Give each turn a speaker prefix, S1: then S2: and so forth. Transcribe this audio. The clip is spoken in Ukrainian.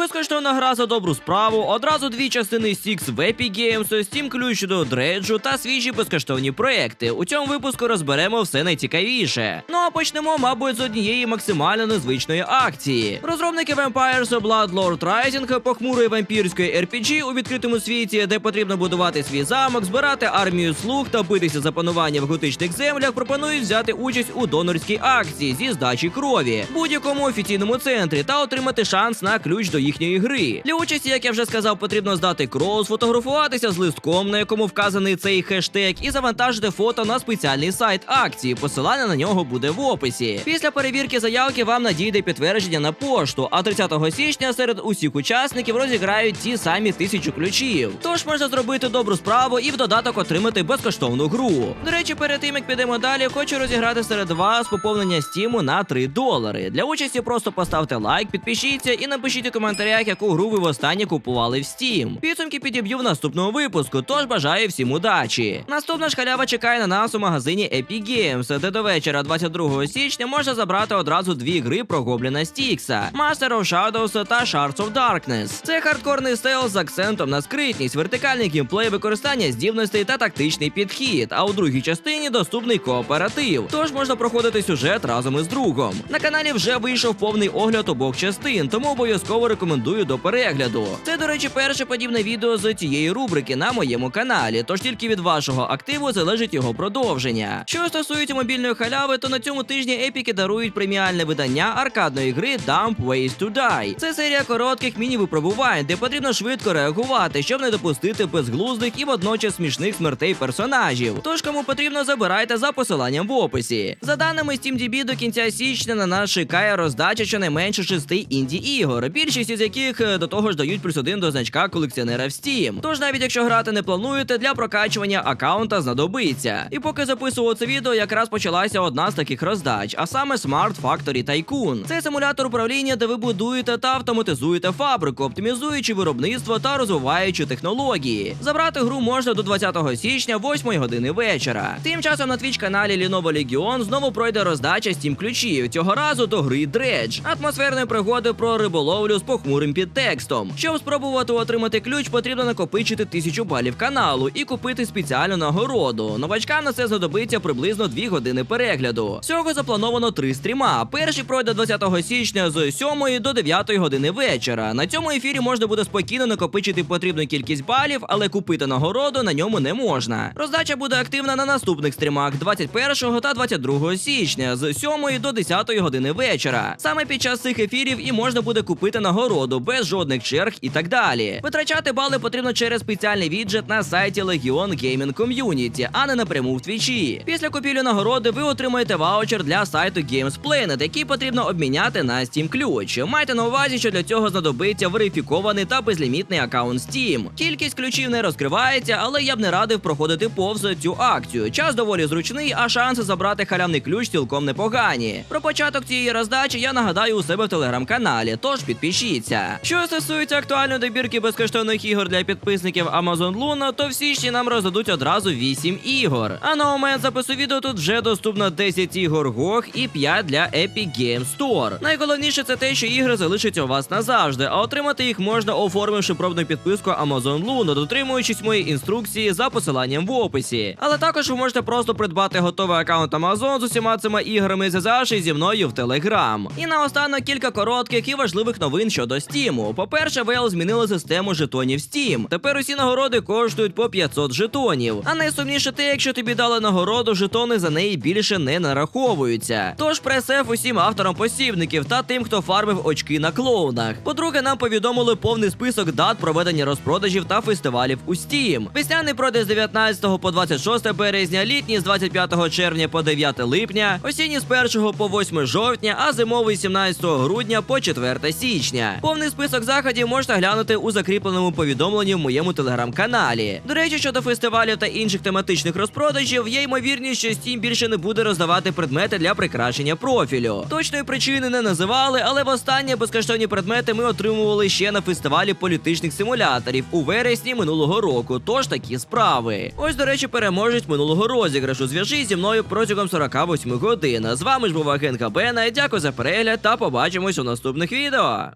S1: безкоштовна гра за добру справу, одразу дві частини Six в Epic Games, Steam ключ до дреджу та свіжі безкоштовні проекти. У цьому випуску розберемо все найцікавіше. Ну а почнемо, мабуть, з однієї максимально незвичної акції. Розробники Vampires Blood Lord Rising похмурої вампірської RPG у відкритому світі, де потрібно будувати свій замок, збирати армію слуг та битися за панування в готичних землях, пропонують взяти участь у донорській акції зі здачі крові будь-якому офіційному центрі та отримати шанс на ключ до їхньої гри. Для участі, як я вже сказав, потрібно здати кров, сфотографуватися з листком, на якому вказаний цей хештег, і завантажити фото на спеціальний сайт акції. Посилання на нього буде в описі. Після перевірки заявки вам надійде підтвердження на пошту. А 30 січня серед усіх учасників розіграють ті самі тисячу ключів. Тож можна зробити добру справу і в додаток отримати безкоштовну гру. До речі, перед тим як підемо далі, хочу розіграти серед вас поповнення стіму на 3 долари. Для участі просто поставте лайк, підпишіться і напишіть у коментарях, яку гру ви востаннє купували в Steam. Підсумки підіб'ю в наступному випуску, тож бажаю всім удачі. Наступна ж халява чекає на нас у магазині Epic Games, де до вечора 22 січня можна забрати одразу дві гри про Гобліна Стікса: Master of Shadows та Shards of Darkness. Це хардкорний стелс з акцентом на скритність, вертикальний геймплей, використання здібностей та тактичний підхід. А у другій частині доступний кооператив. Тож можна проходити сюжет разом із другом. На каналі вже вийшов повний огляд обох частин, тому обов'язково рекомендую до перегляду. Це, до речі, перше подібне відео з цієї рубрики на моєму каналі, тож тільки від вашого активу залежить його продовження. Що стосується мобільної халяви, то на цьому тижні епіки дарують преміальне видання аркадної гри Dump Ways to Die. Це серія коротких міні-випробувань, де потрібно швидко реагувати, щоб не допустити безглуздих і водночас смішних смертей персонажів. Тож, кому потрібно, забирайте за посиланням в описі. За даними SteamDB, до кінця січня на нас чекає роздача щонайменше шести інді ігор, більшість із яких е, до того ж дають плюс один до значка колекціонера в Steam. Тож навіть якщо грати не плануєте, для прокачування аккаунта знадобиться. І поки записував це відео, якраз почалася одна з таких роздач, а саме Smart Factory Tycoon. Це симулятор управління, де ви будуєте та автоматизуєте фабрику, оптимізуючи виробництво та розвиваючи технології. Забрати гру можна до 20 січня, 8 години вечора. Тим часом на твіч каналі Lenovo Legion знову пройде роздача Steam ключів. Цього разу до гри Dredge. атмосферної пригоди про риболовлю з похмурим підтекстом. Щоб спробувати отримати ключ, потрібно накопичити тисячу балів каналу і купити спеціальну нагороду. Новачкам на це знадобиться приблизно 2 години перегляду. Всього заплановано три стріма. Перший пройде 20 січня з 7 до 9 години вечора. На цьому ефірі можна буде спокійно накопичити потрібну кількість балів, але купити нагороду на ньому не можна. Роздача буде активна на наступних стрімах 21 та 22 січня з 7 до 10 години вечора. Саме під час цих ефірів і можна буде купити нагороду без жодних черг і так далі. Витрачати бали потрібно через спеціальний віджит на сайті Legion Gaming Community, а не напряму в твічі. Після купівлі нагороди ви отримаєте ваучер для сайту Games Planet, який потрібно обміняти на Steam ключ. Майте на увазі, що для цього знадобиться верифікований та безлімітний аккаунт Steam. Кількість ключів не розкривається, але я б не радив проходити повз цю акцію. Час доволі зручний, а шанси забрати халявний ключ цілком непогані. Про початок цієї роздачі я нагадаю у себе в телеграм-каналі, тож підпишіться. Що стосується актуальної добірки безкоштовних ігор для підписників Amazon Luna, то в січні нам роздадуть одразу 8 ігор. А на момент запису відео тут вже доступно 10 ігор GOG і 5 для Epic Game Store. Найголовніше це те, що ігри залишаться у вас назавжди, а отримати їх можна, оформивши пробну підписку Amazon Luna, дотримуючись моєї інструкції за посиланням в описі. Але також ви можете просто придбати готовий аккаунт Amazon з усіма цими іграми, зв'язавшись зі мною в Telegram. І наостанок кілька коротких і важливих новин щодо Steam. По-перше, Valve змінили систему жетонів Steam. Тепер усі нагороди коштують по 500 жетонів. А найсумніше те, якщо тобі дали нагороду, жетони за неї більше не нараховуються. Тож пресеф усім авторам посібників та тим, хто фармив очки на клоунах. По-друге, нам повідомили повний список дат проведення розпродажів та фестивалів у Steam. Весняний продаж з 19 по 26 березня, літній з 25 червня по 9 липня, осінній з 1 по 8 жовтня, а зимовий з 17 грудня по 4 січня. Повний список заходів можна глянути у закріпленому повідомленні в моєму телеграм-каналі. До речі, щодо фестивалів та інших тематичних розпродажів, є ймовірність, що Steam більше не буде роздавати предмети для прикрашення профілю. Точної причини не називали, але востаннє безкоштовні предмети ми отримували ще на фестивалі політичних симуляторів у вересні минулого року. Тож такі справи. Ось, до речі, переможець минулого розіграшу. Зв'яжись зі мною протягом 48 годин. З вами ж був агент Габена. Дякую за перегляд та побачимось у наступних відео.